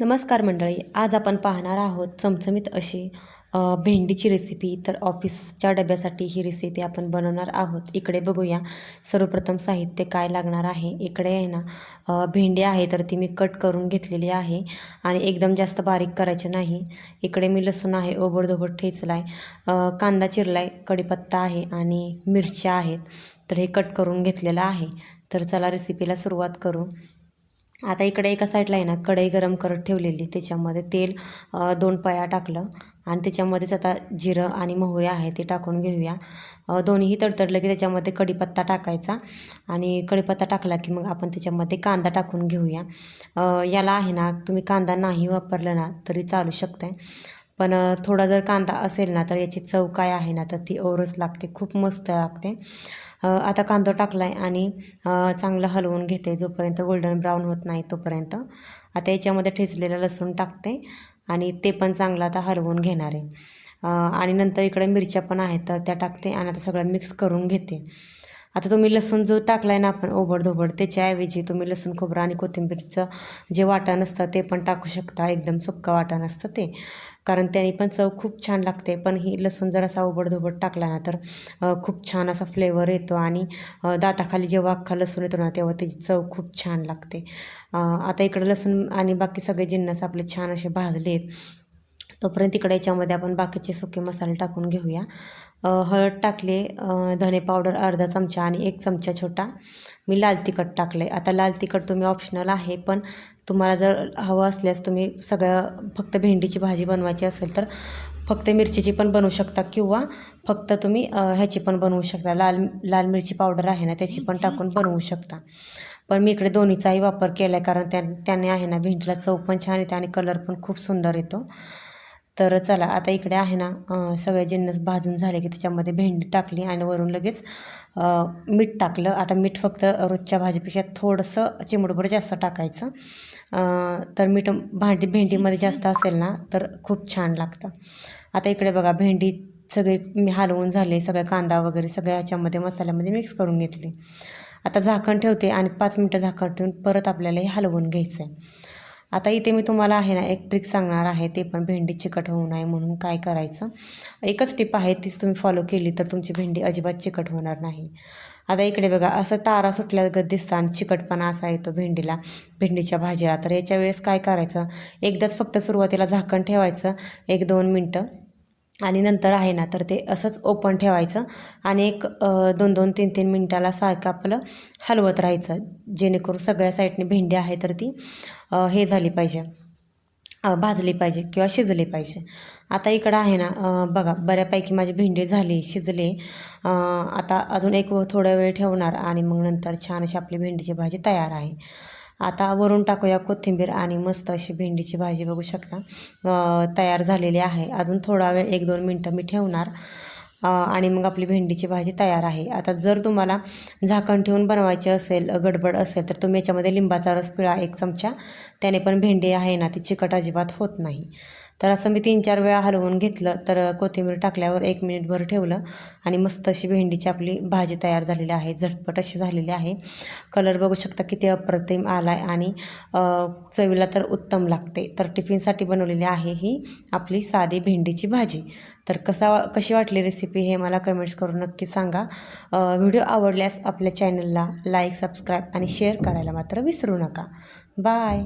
नमस्कार मंडळी आज आपण पाहणार आहोत चमचमीत अशी भेंडीची रेसिपी तर ऑफिसच्या डब्यासाठी ही रेसिपी आपण बनवणार आहोत. इकडे बघूया सर्वप्रथम साहित्य काय लागणार आहे. इकडे आहे ना भेंडी आहे तर ती मी कट करून घेतलेली आहे आणि एकदम जास्त बारीक करायची नाही. इकडे मी लसूण आहे ओबडधोबड ठेचला आहे कांदा चिरला आहे कढीपत्ता आहे आणि मिरच्या आहेत. तर हे कट करून घेतलेलं आहे. तर चला रेसिपीला सुरुवात करू. आता इकडे एका साईडला आहे ना कढई गरम करत ठेवलेली. त्याच्यामध्ये तेल दोन पया टाकलं. आणि त्याच्यामध्येच आता जिरं आणि मोहरी आहे ते टाकून घेऊया. दोन्हीही तडतडलं की त्याच्यामध्ये कढीपत्ता टाकायचा. आणि कढीपत्ता टाकला की मग आपण त्याच्यामध्ये कांदा टाकून घेऊया. याला आहे ना तुम्ही कांदा नाही वापरला ना तरी चालू शकतं पण थोडा जर कांदा असेल ना तर याची चव काय आहे ना तर ती ओरस लागते खूप मस्त लागते. आता कांदा टाकला आहे आणि चांगलं हलवून घेते जोपर्यंत गोल्डन ब्राऊन होत नाही तोपर्यंत. आता याच्यामध्ये ठेचलेलं लसूण टाकते आणि ते पण चांगलं आता हलवून घेणार आहे. आणि नंतर इकडे मिरच्या पण आहेत तर त्या टाकते आणि आता सगळं मिक्स करून घेते. आता तुम्ही लसूण जो टाकला आहे ना आपण ओबडधोबड त्याच्याऐवजी तुम्ही लसूण खोबरं आणि कोथिंबीरचं जे वाटण असतं ते पण टाकू शकता. एकदम सुक्का वाटण असतं ते. कारण त्याने पण चव खूप छान लागते. पण ही लसूण जर असा ओबडधोबड टाकला ना तर खूप छान असा फ्लेवर येतो आणि दाताखाली जेव्हा अख्खा लसूण येतो ना तेव्हा त्याची चव खूप छान लागते. आता इकडं लसूण आणि बाकी सगळे जिन्नस आपले छान असे भाजले आहेत तोपर्यंत इकडे याच्यामध्ये आपण बाकीचे सुके मसाले टाकून घेऊया. हळद टाकले धणे पावडर अर्धा चमचा आणि एक चमचा छोटा. मी लाल तिखट टाकले आता लाल तिखट तुम्ही ऑप्शनल आहे पण तुम्हाला जर हवं असल्यास तुम्ही सगळं फक्त भेंडीची भाजी बनवायची असेल तर फक्त मिरचीची पण बनवू शकता किंवा फक्त तुम्ही ह्याची पण बनवू शकता. लाल लाल मिरची पावडर आहे ना त्याची पण टाकून बनवू शकता. पण मी इकडे दोन्हीचाही वापर केला आहे कारण त्या त्याने आहे ना भेंडीला चव पण छान येते आणि कलर पण खूप सुंदर येतो. तर चला आता इकडे आहे ना सगळे जिन्नस भाजून झाले की त्याच्यामध्ये भेंडी टाकली आणि वरून लगेच मीठ टाकलं. आता मीठ फक्त रोजच्या भाजीपेक्षा थोडंसं चिमडभर जास्त टाकायचं. तर मीठ भांडी भेंडीमध्ये जास्त असेल ना तर खूप छान लागतं. आता इकडे बघा भेंडी सगळे मी हलवून झाले सगळं कांदा वगैरे सगळ्या ह्याच्यामध्ये मसाल्यामध्ये मिक्स करून घेतली. आता झाकण ठेवते आणि पाच मिनटं झाकण ठेवून परत आपल्याला हे हलवून घ्यायचं आहे आता इथे मी तुम्हाला आहे ना एक ट्रिक सांगणार आहे ते पण भेंडी चिकट होऊ नये म्हणून काय करायचं? एकच टिप आहे तीच तुम्ही फॉलो केली तर तुमची भेंडी अजिबात चिकट होणार नाही. आता इकडे बघा असं तारा सुटल्यागत दिसतं आणि चिकटपणा असा येतो भेंडीला भेंडीच्या भाजीला. तर याच्या वेळेस काय करायचं? एकदाच फक्त सुरुवातीला झाकण ठेवायचं एक दोन मिनटं. आणि नंतर आहे ना तर ते असंच ओपन ठेवायचं आणि एक दोन दोन तीन तीन मिनटाला सारखं आपलं हलवत राहायचं जेणेकरून सगळ्या साईडने भेंडी आहे तर ती हे झाली पाहिजे भाजली पाहिजे किंवा शिजली पाहिजे. आता इकडं आहे ना बघा बऱ्यापैकी माझी भेंडी झाली शिजले आता अजून एक व- थोडा वेळ ठेवणार आणि मग नंतर छान अशी आपली भेंडीची भाजी तयार आहे. आता वरून टाकूया कोथिंबीर आणि मस्त अशी भेंडीची भाजी बघू शकता. तयार झालेली आहे. अजून थोडा वेळ एक दोन मिनटं मी ठेवणार. आणि मग आपली भेंडीची भाजी तयार आहे. आता जर तुम्हाला झाकण ठेवून बनवायची असेल गडबड असेल तर तुम्ही याच्यामध्ये लिंबाचा रस पिळा एक चमचा त्याने पण भेंडी आहे ना ती चिकट अजिबात होत नाही. तर असं मी तीन चार वेळा हलवून घेतलं तर कोथिंबीर टाकल्यावर एक मिनिटभर ठेवलं आणि मस्त अशी भेंडीची आपली भाजी तयार झालेली आहे. झटपट अशी झालेली आहे. कलर बघू शकता किती अप्रतिम आला आहे आणि चवीला तर उत्तम लागते. तर टिफिनसाठी बनवलेली आहे ही आपली साधी भेंडीची भाजी. तर कसा कशी वाटली रेसिपी हे मला कमेंट्स करून नक्की सांगा. व्हिडिओ आवडल्यास आपल्या चॅनलला लाईक सबस्क्राईब आणि शेअर करायला मात्र विसरू नका. बाय